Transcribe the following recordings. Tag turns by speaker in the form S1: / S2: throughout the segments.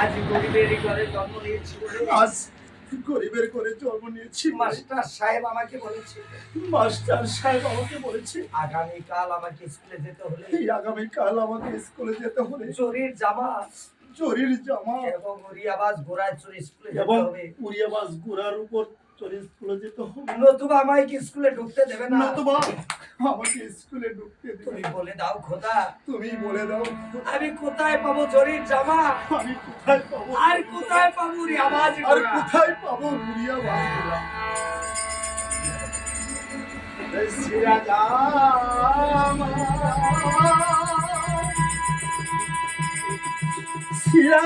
S1: আজ গরিবের ঘরে জন্ম নিয়েছি
S2: আজ গরিবের করে জন্ম নিয়েছি
S1: মাস্টার সাহেব আমাকে বলেছে।
S2: মাস্টার সাহেব আমাকে বলেছে।
S1: আগামীকাল আমাকে স্কুলে যেতে হলে।
S2: এই আগামীকাল আমাকে স্কুলে যেতে হলে।
S1: চোরের জামা।
S2: চোরের জামা।
S1: এবং রিয়াবাজ ঘোড়ায় চড়ে স্কুলে যেতে হবে।
S2: উড়িয়াবাস ঘোড়ার উপর চোরে স্কুলে যেতে হবে।
S1: নতুবা আমাকে স্কুলে ঢুকতে দেবে না?
S2: নতুবা? আমাকে স্কুলে ঢুকতে
S1: তুমি বলে দাও খোদা।
S2: তুমি বলে দাও।
S1: আমি কোথায় পাবো জরির জামা?
S2: আমি কোথায় পাবো?
S1: আর কোথায় পাবো রিয়াবাজ
S2: আর কোথায় পাবো উড়িয়াবাস ঘোড়া সিরা জামা। সিরা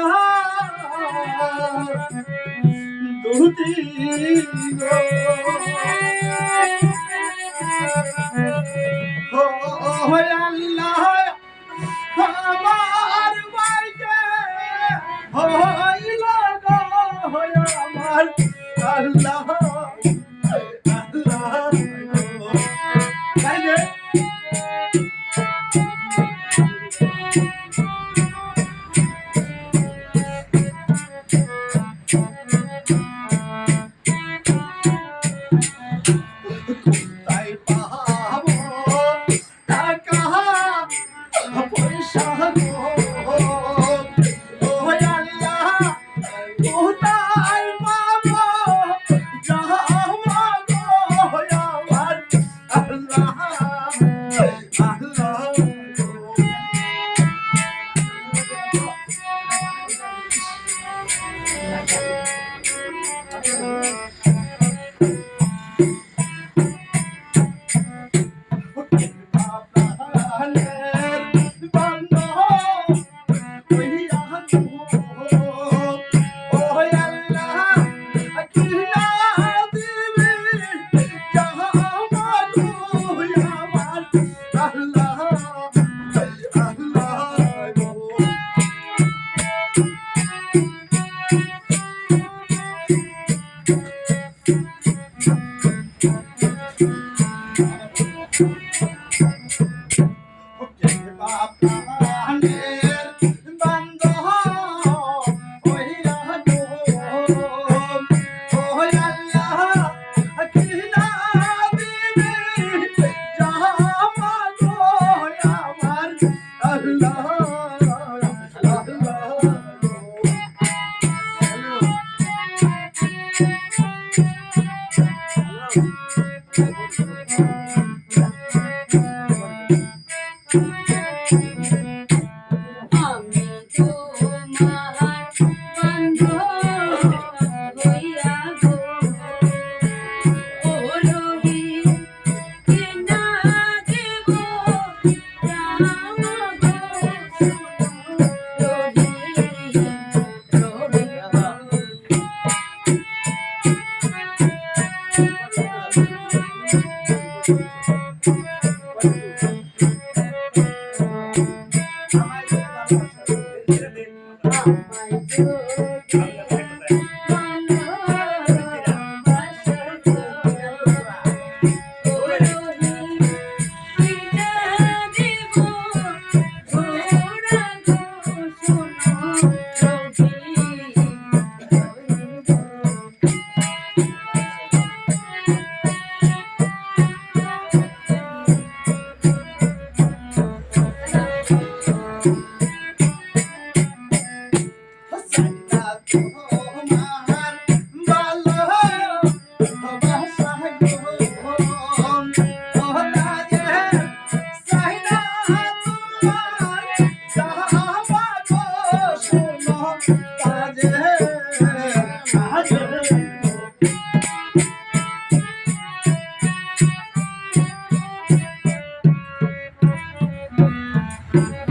S2: আল্লাহ Yeah. Thank
S3: you.